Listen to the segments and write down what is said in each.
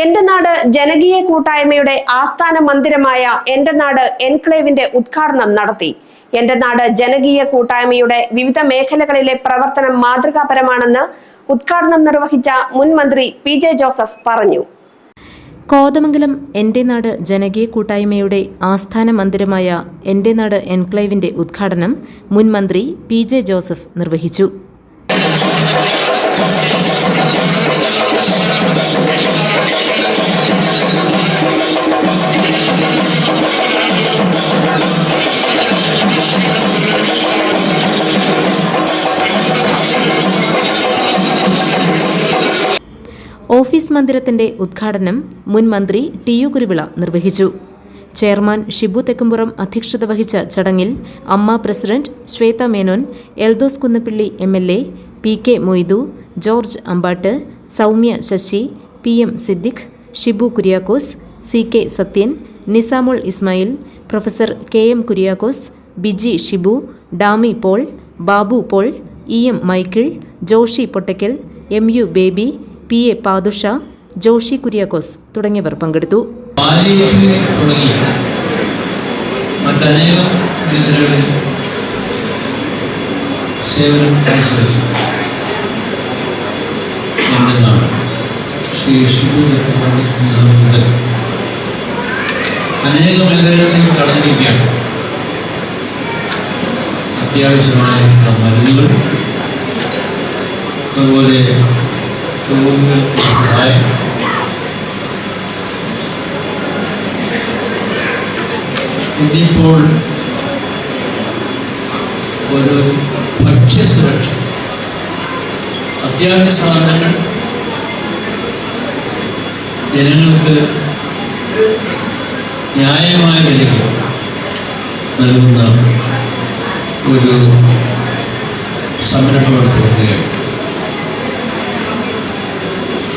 എന്റെ നാട് ജനകീയ കൂട്ടായ്മയുടെ ആസ്ഥാന മന്ദിരമായ എന്റെ നാട് എൻക്ലേവിന്റെ ഉദ്ഘാടനം നടത്തി. എന്റെ നാട് ജനകീയ കൂട്ടായ്മയുടെ വിവിധ മേഖലകളിലെ പ്രവർത്തനം മാതൃകാപരമാണെന്ന് ഉദ്ഘാടനം നിർവഹിച്ച മുൻ മന്ത്രി പി ജെ ജോസഫ് പറഞ്ഞു. കോതമംഗലം എന്റെ നാട് ജനകീയ കൂട്ടായ്മയുടെ ആസ്ഥാന മന്ദിരമായ എന്റെ നാട് എൻക്ലേവിന്റെ ഉദ്ഘാടനം മുൻ മന്ത്രി പി ജെ ജോസഫ് നിർവഹിച്ചു. ഓഫീസ് മന്ദിരത്തിന്റെ ഉദ്ഘാടനം മുൻ മന്ത്രി ടി യു കുരുവിള നിർവഹിച്ചു. ചെയർമാൻ ഷിബു തെക്കുംപുറം അധ്യക്ഷത വഹിച്ച ചടങ്ങിൽ AMMA president Shwetha Menon Eldhose Kunnappilly M L A P K Moidu George Ambattu Soumya Sasi P M Siddique Shibu Kuriakose C K Sathyan Nizamul Ismail professor K M Kuriakose Biji Shibu Dami Paul Babu Paul E M Michael Joshy Pottakkal M U Baby P. A. Pathusha Joshy Kuriakose തുടങ്ങിയവർ പങ്കെടുത്തു. സേവനം അത്യാവശ്യമായിട്ടുള്ള മരുന്നുകൾ. അതുപോലെ ഇന്നിപ്പോൾ ഒരു ഭക്ഷ്യസുരക്ഷ അത്യാവശ്യ സാധനങ്ങൾ ജനങ്ങൾക്ക് ന്യായമായ വിലയ്ക്ക് നൽകുന്ന ഒരു സംരംഭം എടുത്തുകൊള്ളുകയാണ്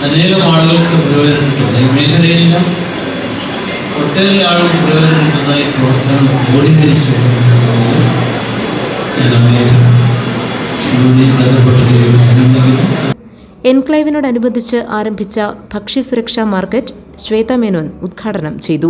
അനേകം ആളുകൾക്ക് പ്രയോജനം കിട്ടുന്ന ഈ മേഖലയിലെല്ലാം ഒട്ടേറെ ആളുകൾ പ്രയോജനം കിട്ടുന്ന ഈ പ്രവർത്തനം ക്രോഡീകരിച്ചു ഞാൻ ആരംഭിച്ച ഭക്ഷ്യ സുരക്ഷാ അഭിനന്ദിക്കുന്നു എൻക്ലേവിനോടനുബന്ധിച്ച് ആരംഭിച്ച ഭക്ഷ്യസുരക്ഷാ മാർക്കറ്റ് ശ്വേത മേനോൻ ഉദ്ഘാടനം ചെയ്തു.